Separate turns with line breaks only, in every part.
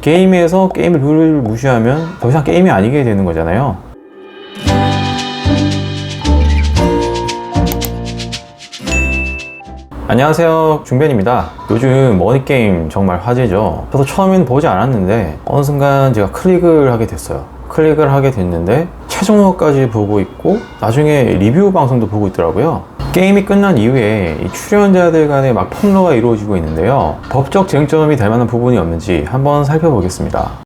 게임에서 게임 룰을 무시하면 더 이상 게임이 아니게 되는 거잖아요. 안녕하세요. 중변입니다. 요즘 머니게임 정말 화제죠. 저도 처음에는 보지 않았는데 어느 순간 제가 클릭을 하게 됐어요. 클릭을 하게 됐는데 최종화까지 보고 있고 나중에 리뷰 방송도 보고 있더라고요 게임이 끝난 이후에 이 출연자들 간에 막 폭로가 이루어지고 있는데요 법적 쟁점이 될 만한 부분이 없는지 한번 살펴보겠습니다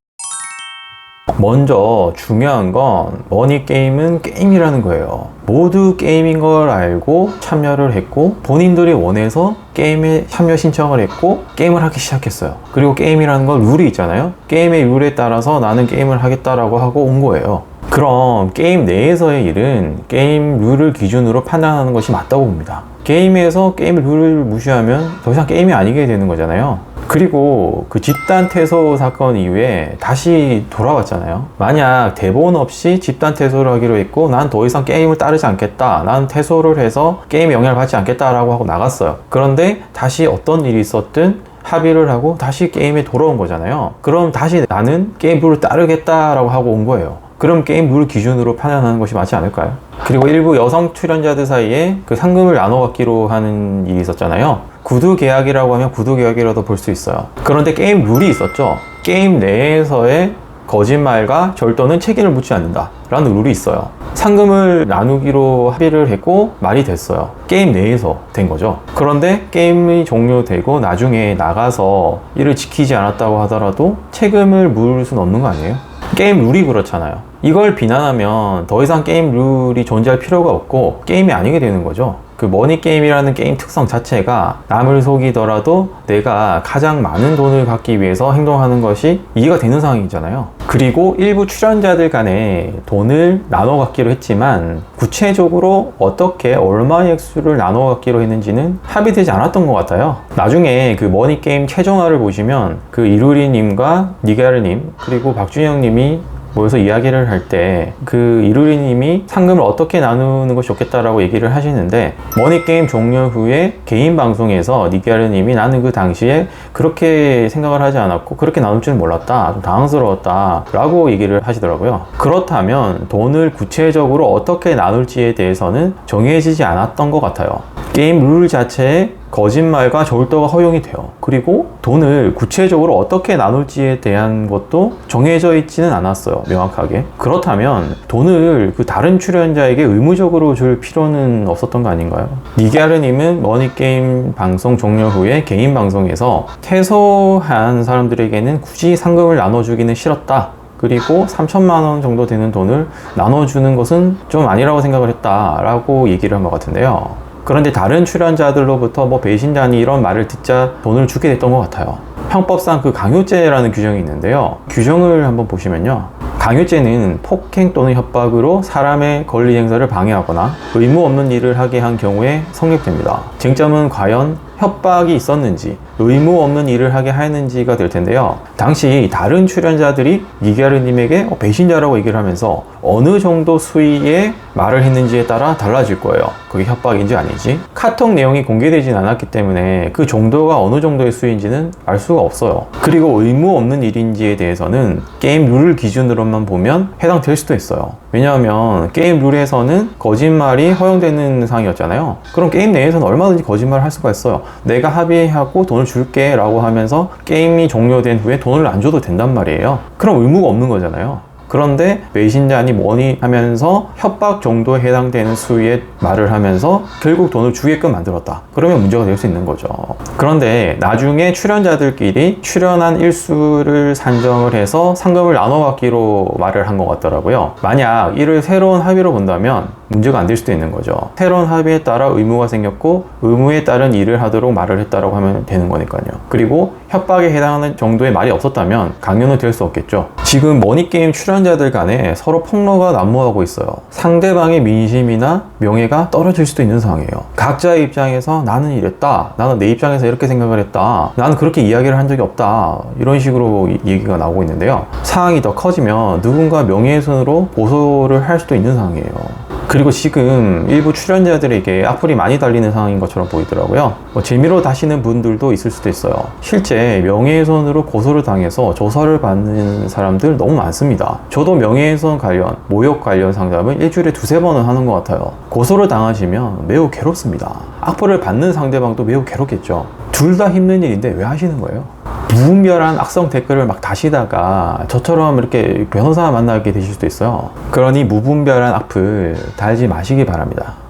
먼저 중요한 건 머니 게임은 게임이라는 거예요. 모두 게임인 걸 알고 참여를 했고 본인들이 원해서 게임에 참여 신청을 했고 게임을 하기 시작했어요. 그리고 게임이라는 건 룰이 있잖아요. 게임의 룰에 따라서 나는 게임을 하겠다라고 하고 온 거예요. 그럼 게임 내에서의 일은 게임 룰을 기준으로 판단하는 것이 맞다고 봅니다. 게임에서 게임 룰을 무시하면 더 이상 게임이 아니게 되는 거잖아요. 그리고 그 집단 퇴소 사건 이후에 다시 돌아왔잖아요. 만약 대본 없이 집단 퇴소를 하기로 했고 난 더 이상 게임을 따르지 않겠다. 난 퇴소를 해서 게임에 영향을 받지 않겠다라고 하고 나갔어요. 그런데 다시 어떤 일이 있었든 합의를 하고 다시 게임에 돌아온 거잖아요. 그럼 다시 나는 게임 룰을 따르겠다라고 하고 온 거예요. 그럼 게임 룰 기준으로 판단하는 것이 맞지 않을까요? 그리고 일부 여성 출연자들 사이에 그 상금을 나눠 갖기로 하는 일이 있었잖아요. 구두 계약이라고 하면 구두 계약이라도 볼 수 있어요. 그런데 게임 룰이 있었죠. 게임 내에서의 거짓말과 절도는 책임을 묻지 않는다. 라는 룰이 있어요. 상금을 나누기로 합의를 했고 말이 됐어요. 게임 내에서 된 거죠. 그런데 게임이 종료되고 나중에 나가서 이를 지키지 않았다고 하더라도 책임을 물을 수는 없는 거 아니에요? 게임 룰이 그렇잖아요. 이걸 비난하면 더 이상 게임 룰이 존재할 필요가 없고 게임이 아니게 되는 거죠. 그 머니 게임이라는 게임 특성 자체가 남을 속이더라도 내가 가장 많은 돈을 갖기 위해서 행동하는 것이 이해가 되는 상황이잖아요. 그리고 일부 출연자들 간에 돈을 나눠 갖기로 했지만 구체적으로 어떻게 얼마의 액수를 나눠 갖기로 했는지는 합의되지 않았던 것 같아요. 나중에 그 머니 게임 최종화를 보시면 그 이루리님과 니가르님 그리고 박준영님이 모여서 이야기를 할 때 그 이루리님이 상금을 어떻게 나누는 것이 좋겠다라고 얘기를 하시는데 머니게임 종료 후에 개인 방송에서 니기아르님이 나는 그 당시에 그렇게 생각을 하지 않았고 그렇게 나눌 줄은 몰랐다 좀 당황스러웠다 라고 얘기를 하시더라고요. 그렇다면 돈을 구체적으로 어떻게 나눌지에 대해서는 정해지지 않았던 것 같아요. 게임 룰 자체에 거짓말과 절도가 허용이 돼요. 그리고 돈을 구체적으로 어떻게 나눌지에 대한 것도 정해져 있지는 않았어요. 명확하게. 그렇다면 돈을 그 다른 출연자에게 의무적으로 줄 필요는 없었던 거 아닌가요? 니게아르님은 머니게임 방송 종료 후에 개인 방송에서 퇴소한 사람들에게는 굳이 상금을 나눠주기는 싫었다. 그리고 3천만 원 정도 되는 돈을 나눠주는 것은 좀 아니라고 생각을 했다라고 얘기를 한 것 같은데요. 그런데 다른 출연자들로부터 뭐 배신자니 이런 말을 듣자 돈을 주게 됐던 것 같아요. 형법상 그 강요죄라는 규정이 있는데요. 규정을 한번 보시면요. 강요죄는 폭행 또는 협박으로 사람의 권리 행사를 방해하거나 의무 없는 일을 하게 한 경우에 성립됩니다. 쟁점은 과연 협박이 있었는지 의무 없는 일을 하게 하였는지가 될 텐데요. 당시 다른 출연자들이 이게르님에게 어, 배신자라고 얘기를 하면서 어느 정도 수위의 말을 했는지에 따라 달라질 거예요. 그게 협박인지 아닌지. 카톡 내용이 공개되진 않았기 때문에 그 정도가 어느 정도의 수위인지는 알 수가 없어요. 그리고 의무 없는 일인지에 대해서는 게임 룰을 기준으로만 보면 해당될 수도 있어요. 왜냐하면 게임 룰에서는 거짓말이 허용되는 상황이었잖아요. 그럼 게임 내에서는 얼마든지 거짓말을 할 수가 있어요. 내가 합의하고 돈을 줄게 라고 하면서 게임이 종료된 후에 돈을 안 줘도 된단 말이에요. 그럼 의무가 없는 거잖아요. 그런데 배신자니 뭐니 하면서 협박 정도에 해당되는 수위의 말을 하면서 결국 돈을 주게끔 만들었다. 그러면 문제가 될 수 있는 거죠. 그런데 나중에 출연자들끼리 출연한 일수를 산정을 해서 상금을 나눠 갖기로 말을 한 것 같더라고요. 만약 이를 새로운 합의로 본다면 문제가 안 될 수도 있는 거죠. 새로운 합의에 따라 의무가 생겼고 의무에 따른 일을 하도록 말을 했다라고 하면 되는 거니까요. 그리고 협박에 해당하는 정도의 말이 없었다면 강요는 될 수 없겠죠. 지금 머니게임 출연자들 간에 서로 폭로가 난무하고 있어요. 상대방의 민심이나 명예가 떨어질 수도 있는 상황이에요. 각자의 입장에서 나는 이랬다. 나는 내 입장에서 이렇게 생각을 했다. 나는 그렇게 이야기를 한 적이 없다. 이런 식으로 이- 얘기가 나오고 있는데요. 상황이 더 커지면 누군가 명예훼손으로 고소를 할 수도 있는 상황이에요. 그리고 지금 일부 출연자들에게 악플이 많이 달리는 상황인 것처럼 보이더라고요. 뭐 재미로 다시는 분들도 있을 수도 있어요. 실제 명예훼손으로 고소를 당해서 조사를 받는 사람들 너무 많습니다. 저도 명예훼손 관련, 모욕 관련 상담을 일주일에 두세 번은 하는 것 같아요. 고소를 당하시면 매우 괴롭습니다. 악플을 받는 상대방도 매우 괴롭겠죠. 둘 다 힘든 일인데 왜 하시는 거예요? 무분별한 악성 댓글을 막 다시다가 저처럼 이렇게 변호사 만나게 되실 수도 있어요. 그러니 무분별한 악플 달지 마시기 바랍니다.